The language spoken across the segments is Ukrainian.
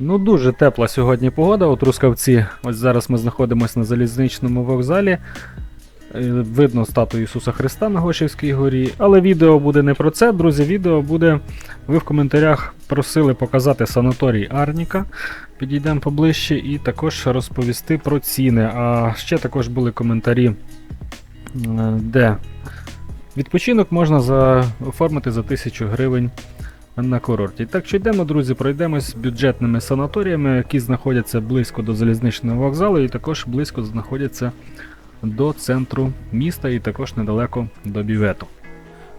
Ну, дуже тепла сьогодні погода у Трускавці. Ось зараз ми знаходимося на залізничному вокзалі. Е, Видно статую Ісуса Христа на Гошівській горі. Але відео буде не про це, друзі. Відео буде. Ви в коментарях просили показати санаторій Арніка. Підійдемо поближче і також розповісти про ціни. А ще також були коментарі, е, де відпочинок можна за... оформити за 1000 гривень на курорті. Так що йдемо, друзі, пройдемось бюджетними санаторіями, які знаходяться близько до залізничного вокзалу, і також близько знаходяться до центру міста і також недалеко до бювету.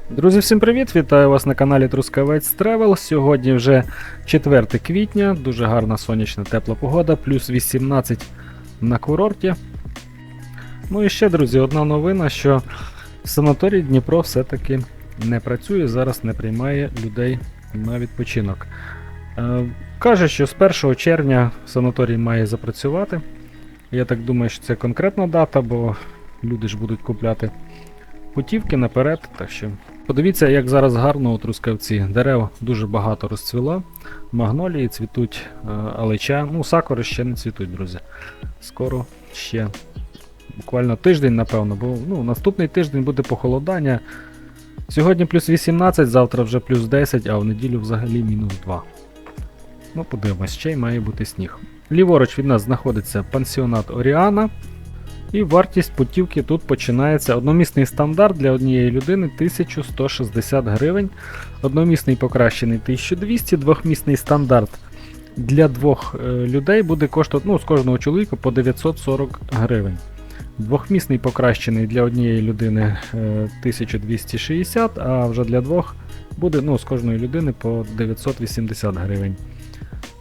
Друзі, всім привіт! Вітаю вас на каналі Трускавець Тревел. Сьогодні вже 4 квітня, дуже гарна сонячна тепла погода, плюс 18 на курорті. Ну і ще, друзі, одна новина, що санаторій Дніпро все-таки не працює, зараз не приймає людей на відпочинок. Е, Каже, що з 1 червня санаторій має запрацювати. Я так думаю, що це конкретна дата, бо люди ж будуть купляти путівки наперед. Так що подивіться, як зараз гарно у Трускавці. Дерев дуже багато розцвіло, магнолії цвітуть, е, алеча. Ну, сакури ще не цвітуть, друзі. Скоро ще буквально тиждень, напевно, бо ну, наступний тиждень буде похолодання. Сьогодні плюс 18, завтра вже плюс 10, а в неділю взагалі мінус 2. Ну, подивимось, ще й має бути сніг. Ліворуч від нас знаходиться пансіонат Оріана. І вартість путівки тут починається. Одномісний стандарт для однієї людини 1160 гривень. Одномісний покращений 1200, двохмісний стандарт для двох е, людей буде коштувати ну, з кожного чоловіка по 940 гривень. Двохмісний покращений для однієї людини е, 1260, а вже для двох буде ну, з кожної людини по 980 гривень.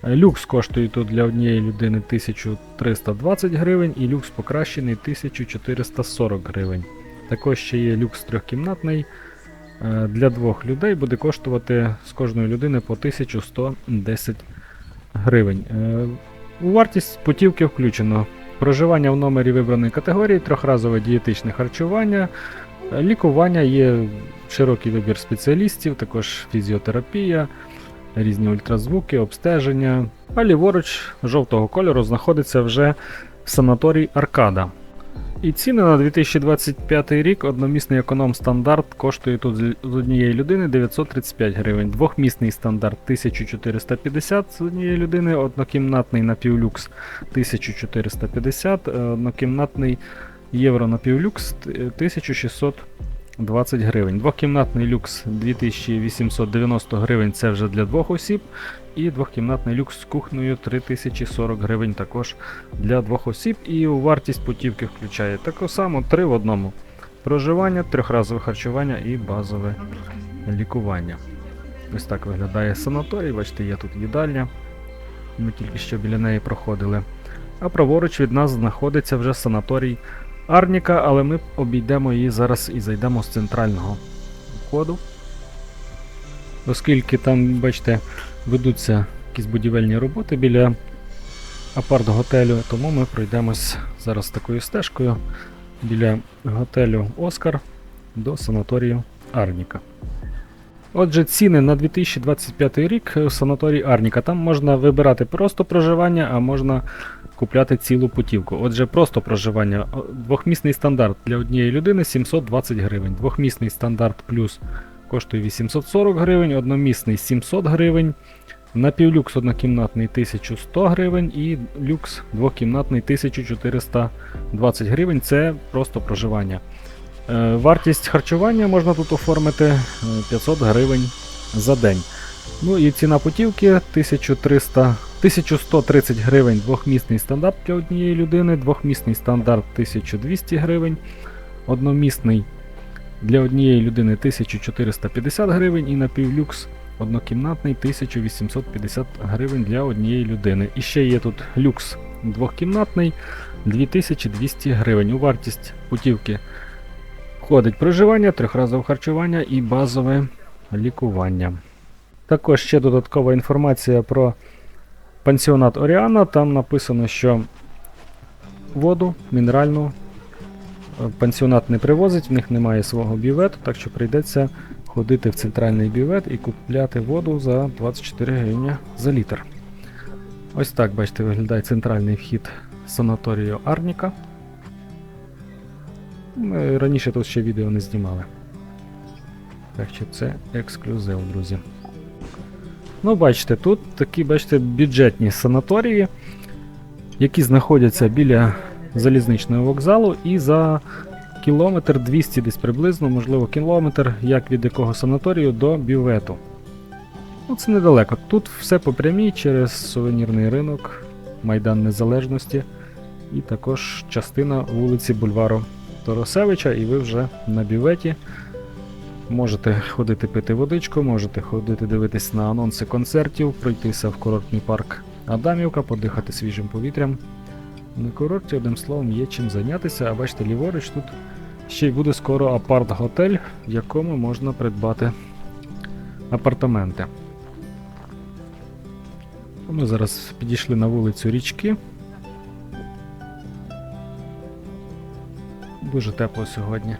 Е, Люкс коштує тут для однієї людини 1320 гривень і люкс покращений 1440 гривень. Також ще є люкс трьохкімнатний. е, Для двох людей буде коштувати з кожної людини по 1110 гривень. Е, У вартість путівки включено проживання в номері вибраної категорії, трьохразове дієтичне харчування, лікування є широкий вибір спеціалістів, також фізіотерапія, різні ультразвуки, обстеження. А ліворуч жовтого кольору знаходиться вже санаторій Аркада. І ціни на 2025 рік. Одномісний економ стандарт коштує тут з однієї людини 935 гривень, двохмісний стандарт 1450 з однієї людини, однокімнатний напівлюкс 1450, е, однокімнатний євро напівлюкс т- 1620 гривень. Двохкімнатний люкс 2890 гривень. Це вже для двох осіб. І двохкімнатний люкс з кухнею 3040 гривень також для двох осіб. І у вартість путівки включає таку саму три в одному: проживання, трьохразове харчування і базове лікування. Ось так виглядає санаторій. Бачите, є тут їдальня. Ми тільки що біля неї проходили. А праворуч від нас знаходиться вже санаторій Арніка, але ми обійдемо її зараз і зайдемо з центрального входу. Оскільки там, бачите, ведуться якісь будівельні роботи біля апарт-готелю, тому ми пройдемось зараз такою стежкою біля готелю Оскар до санаторію Арніка. Отже, ціни на 2025 рік в санаторії Арніка. Там можна вибирати просто проживання, а можна купляти цілу путівку. Отже, просто проживання. Двохмісний стандарт для однієї людини 720 гривень. Двохмісний стандарт плюс коштує 840 гривень, одномісний 700 гривень. Напівлюкс однокімнатний 1100 гривень і люкс двокімнатний 1420 гривень. Це просто проживання. Е, Вартість харчування можна тут оформити е, 500 гривень за день. Ну і ціна путівки 1300, 1130 гривень двохмісний стандарт для однієї людини, двохмісний стандарт 1200 гривень, одномісний для однієї людини 1450 гривень і напівлюкс однокімнатний 1850 гривень для однієї людини. І ще є тут люкс двохкімнатний 2200 гривень. У вартість путівки входить проживання, трьохразове харчування і базове лікування. Також ще додаткова інформація про пансіонат Оріана. Там написано, що воду мінеральну пансіонат не привозить, в них немає свого бювету, так що прийдеться ходити в центральний бювет і купляти воду за 24 гривні за літр. Ось так, бачите, виглядає центральний вхід санаторію Арніка. Ми раніше тут ще відео не знімали. Так що це ексклюзив, друзі. Ну, бачите, тут такі, бачите, бюджетні санаторії, які знаходяться біля залізничного вокзалу і за кілометр 200 десь приблизно, можливо, кілометр, як від якого санаторію до бювету. Ну, це недалеко. Тут все по прямій через сувенірний ринок, Майдан Незалежності і також частина вулиці Бульвару Торосевича, і ви вже на бюветі. Можете ходити пити водичку, можете ходити дивитись на анонси концертів, пройтися в курортний парк Адамівка, подихати свіжим повітрям. На курорті, одним словом, є чим зайнятися, а бачите, ліворуч тут ще й буде скоро апарт-готель, в якому можна придбати апартаменти. Ми зараз підійшли на вулицю річки. Дуже тепло сьогодні.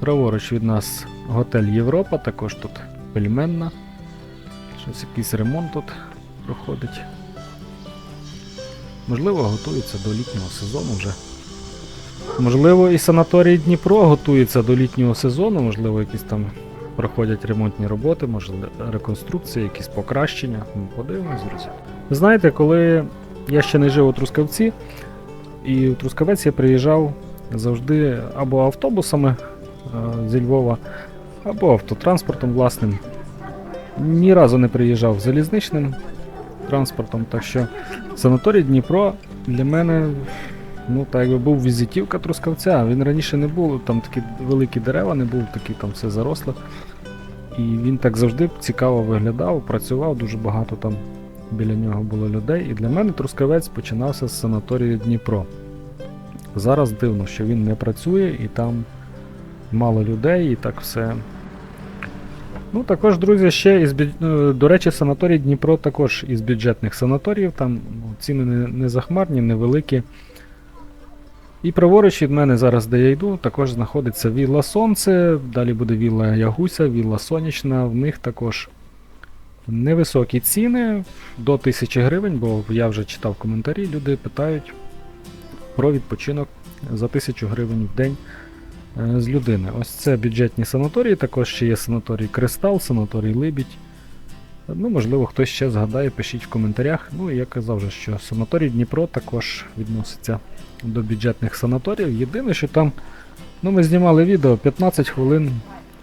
Праворуч від нас готель Європа, також тут пельменна. Щось якийсь ремонт тут проходить. Можливо, готується до літнього сезону вже. Можливо, і санаторій Дніпро готується до літнього сезону, можливо, якісь там проходять ремонтні роботи, можливо, реконструкція, якісь покращення. Ну, Подивимось, друзі. Ви знаєте, коли я ще не жив у Трускавці, і в Трускавець я приїжджав завжди або автобусами е, зі Львова, або автотранспортом власним. Ні разу не приїжджав залізничним транспортом, так що санаторій Дніпро для мене ну, так якби був візитівка Трускавця. Він раніше не був, там такі великі дерева не був, такі там все заросло. І він так завжди цікаво виглядав, працював, дуже багато там біля нього було людей. І для мене Трускавець починався з санаторію Дніпро. Зараз дивно, що він не працює і там мало людей, і так все. Ну, також, друзі, ще із е, до речі, санаторій Дніпро також із бюджетних санаторіїв. Там ну, ціни не, не захмарні, невеликі. І праворуч від мене зараз, де я йду, також знаходиться Вілла Сонце, далі буде Вілла Ягуся, Вілла Сонячна. В них також невисокі ціни до 1000 гривень, бо я вже читав коментарі, люди питають про відпочинок за 1000 гривень в день з людини. Ось це бюджетні санаторії, також ще є санаторій Кристал, санаторій Либідь. Ну, можливо, хтось ще згадає, пишіть в коментарях. Ну, я казав вже, що санаторій Дніпро також відноситься до бюджетних санаторіїв. Єдине, що там, ну, ми знімали відео 15 хвилин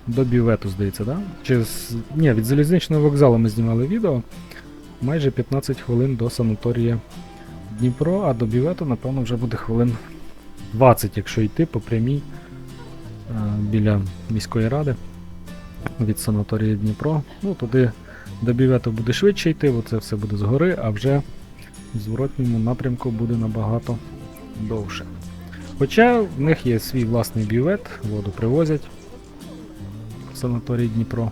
до бювету, здається, да? Чи з... Ні, від залізничного вокзалу ми знімали відео. Майже 15 хвилин до санаторія Дніпро, а до бювету, напевно, вже буде хвилин 20, якщо йти по прямій е, біля міської ради від санаторії Дніпро. Ну, туди до бювету буде швидше йти, бо це все буде згори, а вже в зворотньому напрямку буде набагато довше. Хоча в них є свій власний бювет, воду привозять в санаторій Дніпро.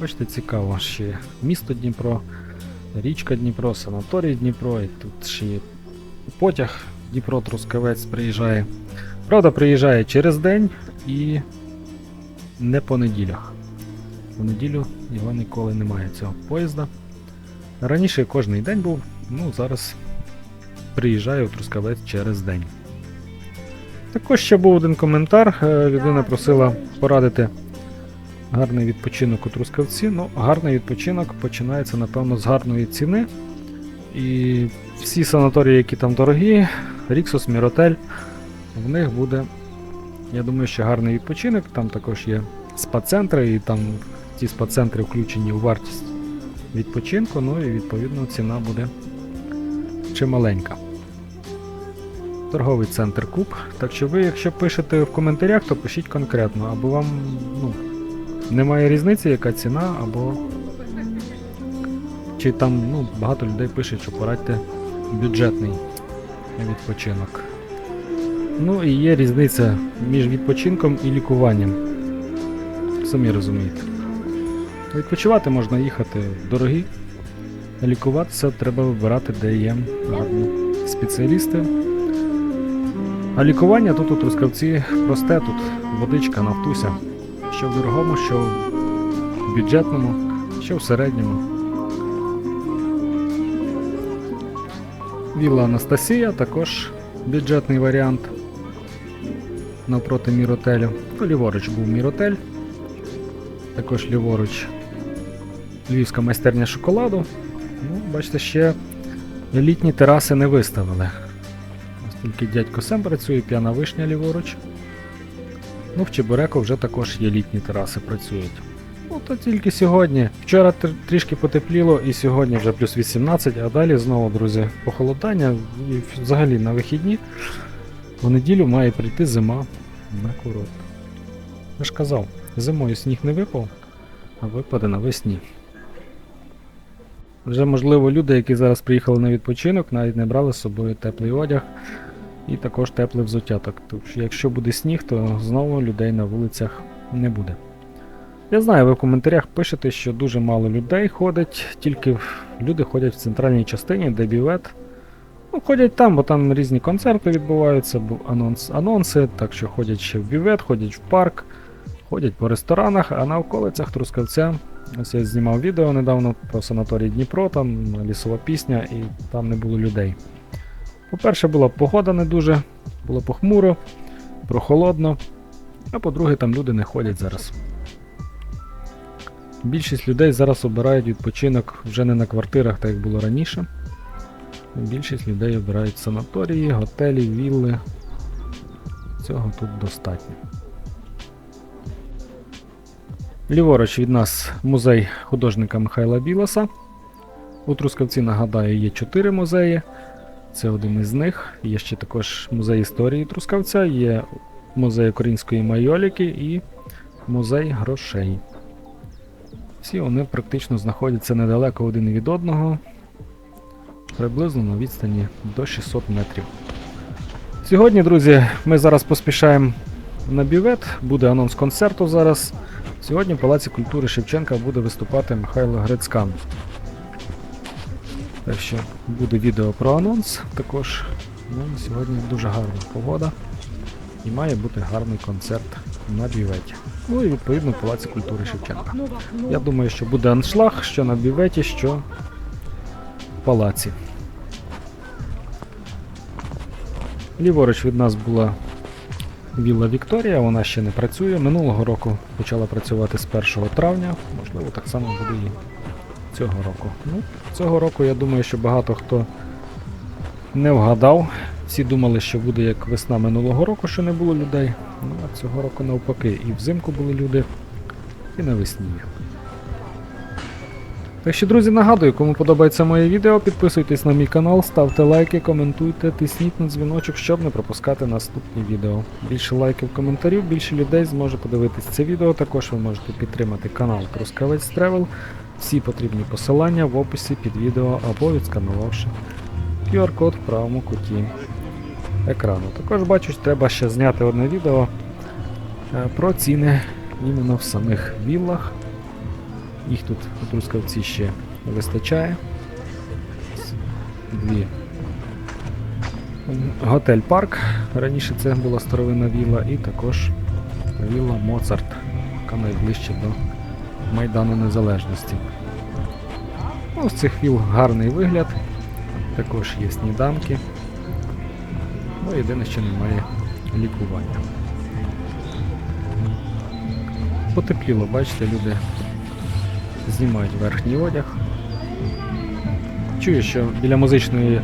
Бачите, цікаво ще місто Дніпро, річка Дніпро, санаторій Дніпро, і тут ще є потяг Дніпро Трускавець приїжджає. Правда, приїжджає через день і не по неділях. У неділю його ніколи немає цього поїзда. Раніше кожний день був, ну зараз приїжджаю в Трускавець через день. Також ще був один коментар. е, Людина просила порадити гарний відпочинок у Трускавці. Ну, гарний відпочинок починається, напевно, з гарної ціни. І всі санаторії, які там дорогі, Ріксос, Міротель, в них буде, я думаю, що гарний відпочинок. Там також є спа-центри, і там ті спа-центри включені у вартість відпочинку, ну і відповідно ціна буде чималенька. Торговий центр Куб. Так що ви, якщо пишете в коментарях, то пишіть конкретно, або вам ну, немає різниці, яка ціна, або чи там ну, багато людей пише, що порадьте бюджетний відпочинок. Ну і є різниця між відпочинком і лікуванням. Самі розумієте. Відпочивати можна їхати дорогі, лікуватися треба вибирати, де є гарні спеціалісти. А лікування тут у Трускавці просте, тут водичка, нафтуся. Що в дорогому, що в бюджетному, що в середньому. Вілла Анастасія також бюджетний варіант навпроти міротелю. Ну, ліворуч був міротель. Також ліворуч львівська майстерня шоколаду. Ну, бачите, ще літні тераси не виставили. Оскільки дядько Сем працює, п'яна вишня ліворуч. Ну, в Чебуреку вже також є літні тераси працюють. Ну, то тільки сьогодні. Вчора тр- трішки потепліло, і сьогодні вже плюс 18, а далі знову, друзі, похолодання. І взагалі на вихідні в неділю має прийти зима на курорт. Я ж казав, зимою сніг не випав, а випаде навесні. Вже, можливо, люди, які зараз приїхали на відпочинок, навіть не брали з собою теплий одяг і також тепле взуття. Що якщо буде сніг, то знову людей на вулицях не буде. Я знаю, ви в коментарях пишете, що дуже мало людей ходить, тільки люди ходять в центральній частині, де бювет. Ходять там, бо там різні концерти відбуваються, анонс, анонси, так що ходять ще в бювет, ходять в парк, ходять по ресторанах, а на околицях Трускавця. Ось я знімав відео недавно про санаторій Дніпро, там лісова пісня, і там не було людей. По-перше, була погода не дуже, було похмуро, прохолодно, а по-друге, там люди не ходять зараз. Більшість людей зараз обирають відпочинок вже не на квартирах, так як було раніше. Більшість людей обирають санаторії, готелі, вілли. Цього тут достатньо. Ліворуч від нас музей художника Михайла Білоса. У Трускавці, нагадаю, є 4 музеї. Це один із них. Є ще також музей історії Трускавця, є музей української майоліки і музей грошей. Всі вони практично знаходяться недалеко один від одного, приблизно на відстані до 600 метрів. Сьогодні, друзі, ми зараз поспішаємо на бювет, буде анонс концерту зараз. Сьогодні в Палаці культури Шевченка буде виступати Михайло Грицькан. Так що буде відео про анонс також. Ну, сьогодні дуже гарна погода і має бути гарний концерт на бюветі. Ну і відповідно Палаці культури Шевченка. Я думаю, що буде аншлаг, що на бюветі, що в палаці. Ліворуч від нас була Вілла Вікторія, вона ще не працює. Минулого року почала працювати з 1 травня, можливо, так само буде і цього року. Ну, цього року я думаю, що багато хто не вгадав. Всі думали, що буде як весна минулого року, що не було людей. Ну, а цього року навпаки, і взимку були люди, і навесні. Так що, друзі, нагадую, кому подобається моє відео, підписуйтесь на мій канал, ставте лайки, коментуйте, тисніть на дзвіночок, щоб не пропускати наступні відео. Більше лайків, коментарів, більше людей зможе подивитись це відео. Також ви можете підтримати канал Трускавець Тревел. Всі потрібні посилання в описі під відео або відсканувавши QR-код в правому куті екрану. Також бачу, що треба ще зняти одне відео е, про ціни іменно в самих віллах. Їх тут у Трускавці ще вистачає. Дві. Готель Парк. Раніше це була старовинна вілла, і також вілла Моцарт, яка найближче до Майдану Незалежності. Ну, з цих віл гарний вигляд. Також є сніданки. Ну, єдине, що немає лікування. Потепліло, бачите, люди знімають верхній одяг. Чую, що біля музичної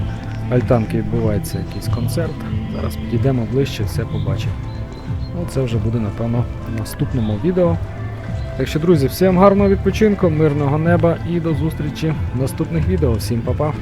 альтанки відбувається якийсь концерт. Зараз підійдемо ближче, все побачимо. Ну, це вже буде, напевно, в наступному відео. Так що, друзі, всім гарного відпочинку, мирного неба і до зустрічі в наступних відео. Всім па-па!